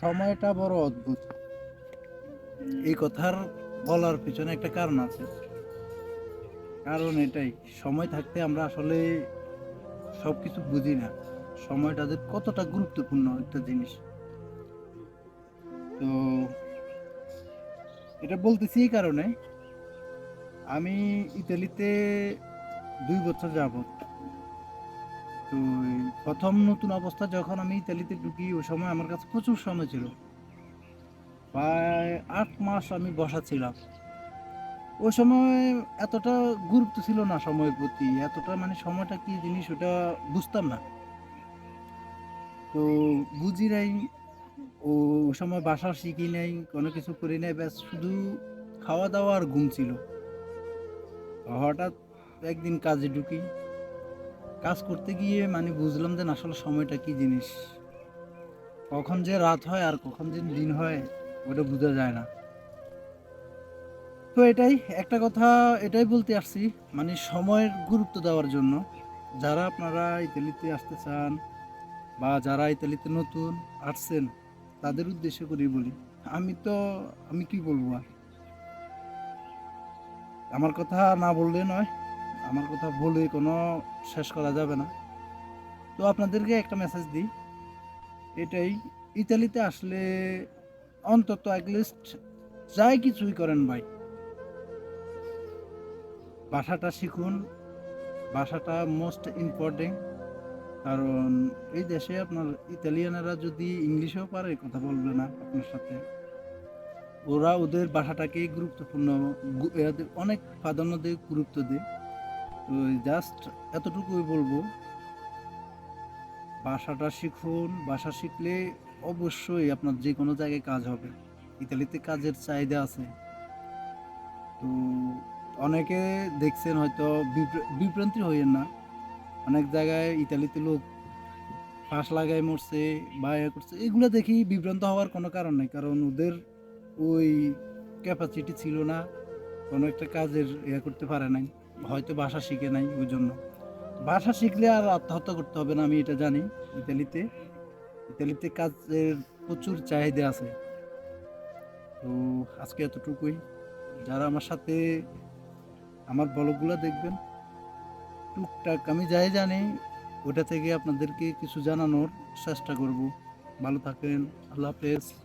সময়টা বড় অদ্ভুত। এই কথার বলার পিছনে একটা কারণ আছে। কারণ এটাই, সময় থাকতে আমরা আসলে সব কিছু বুঝি না। সময়টা যে কতটা গুরুত্বপূর্ণ একটা জিনিস। তো, এটা বলতেছি এই কারণে, আমি ইতালিতে দুই বছর যাবত তো প্রথম নতুন অবস্থা যখন আমি ইতালিতে ঢুকি, ওই সময় আমার কাছে প্রচুর সময় ছিল। প্রায় আট মাস আমি বসা ছিলাম। ওই সময় এতটা গুরুত্ব ছিল না সময়ের প্রতি, এতটা মানে সময়টা কি জিনিস ওটা বুঝতাম না। তো বুঝি নাই, ও সময় বাসা শিখি নাই, কোনো কিছু করি নাই, ব্যাস শুধু খাওয়া দাওয়া আর ঘুম ছিল। হঠাৎ একদিন কাজে ঢুকি। কাজ করতে গিয়ে মানে বুঝলাম যে আসলে সময়টা কি জিনিস? কখন যে রাত হয় আর কখন যে দিন হয়, ওটা বোঝা যায় না। তো এটাই, একটা কথা এটাই বলতে আসছি মানে সময়ের গুরুত্ব দেওয়ার জন্য। যারা আপনারা ইতালিতে আসতে চান বা যারা ইতালিতে নতুন আসছেন, তাদের উদ্দেশ্য করেই বলি। আমি তো, আমি কি বলব আর? আমার কথা না বললে নয়। আমার কথা বলে কোনো শেষ করা যাবে না। তো আপনাদেরকে একটা মেসেজ দিই। এটাই, ইতালিতে আসলে অন্তত অ্যাটলিস্ট যাই কিছুই করেন ভাই। ভাষাটা শিখুন, ভাষাটা মোস্ট ইম্পর্টেন্ট কারণ এই দেশে আপনার ইতালিয়ানরা যদি ইংলিশেও পারে, কথা বলবে না আপনার সাথে। ওরা ওদের ভাষাটাকে গুরুত্বপূর্ণ অনেক প্রাধান্য দিয়ে, গুরুত্ব দেয়। তো জাস্ট এতটুকুই বলব। ভাষাটা শিখুন, ভাষা শিখলে অবশ্যই আপনার যে কোনো জায়গায় কাজ হবে। ইতালিতে কাজের চাহিদা আছে। তো অনেকে দেখছেন হয়তো বিভ্র- বিভ্রান্তি হইয়েন না। অনেক জায়গায় ইতালিতে লোক ফাঁস লাগায় মরছে বা ইয়ে করছে। এগুলো দেখি বিভ্রান্ত হওয়ার কোনো কারণ নেই, কারণ ওদের ওই ক্যাপাসিটি ছিল না। কোনো একটা কাজের ইয়ে করতে পারে নাই। হয়তো ভাষা শিখে নাই ওই জন্য। ভাষা শিখলে আর আত্মহত্যা করতে হবে না, আমি এটা জানি। ইতালিতে ইতালিতে কাজের প্রচুর চাহিদা আছে। তো আজকে এতটুকুই। যারা আমার সাথে আমার ব্লগগুলো দেখবেন, টুকটাক আমি যাই জানি, ওটা থেকে আপনাদেরকে কিছু জানানোর চেষ্টা করব। ভালো থাকেন, আল্লাহ হাফেজ।